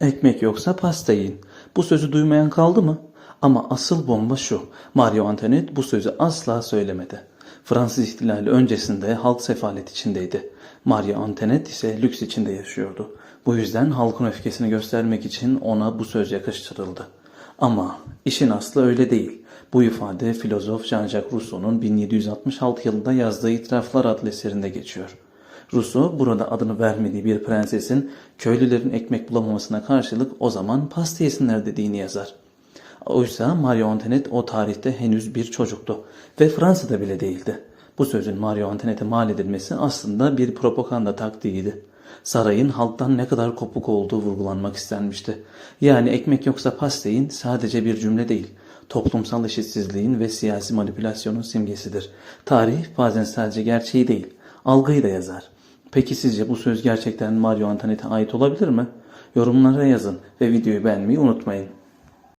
Ekmek yoksa pasta yiyin. Bu sözü duymayan kaldı mı? Ama asıl bomba şu. Mario Antoinette bu sözü asla söylemedi. Fransız ihtilali öncesinde halk sefalet içindeydi. Mario Antoinette ise lüks içinde yaşıyordu. Bu yüzden halkın öfkesini göstermek için ona bu söz yakıştırıldı. Ama işin aslı öyle değil. Bu ifade filozof Jean-Jacques Rousseau'nun 1766 yılında yazdığı İtiraflar adlı eserinde geçiyor. Rousseau burada adını vermediği bir prensesin köylülerin ekmek bulamamasına karşılık o zaman pasta yesinler dediğini yazar. Oysa Marie Antoinette o tarihte henüz bir çocuktu ve Fransa'da bile değildi. Bu sözün Marie Antoinette'e mal edilmesi aslında bir propaganda taktiğiydi. Sarayın halktan ne kadar kopuk olduğu vurgulanmak istenmişti. Yani ekmek yoksa pastayın sadece bir cümle değil, toplumsal eşitsizliğin ve siyasi manipülasyonun simgesidir. Tarih bazen sadece gerçeği değil, algıyı da yazar. Peki sizce bu söz gerçekten Mario Antoinette'e ait olabilir mi? Yorumlara yazın ve videoyu beğenmeyi unutmayın.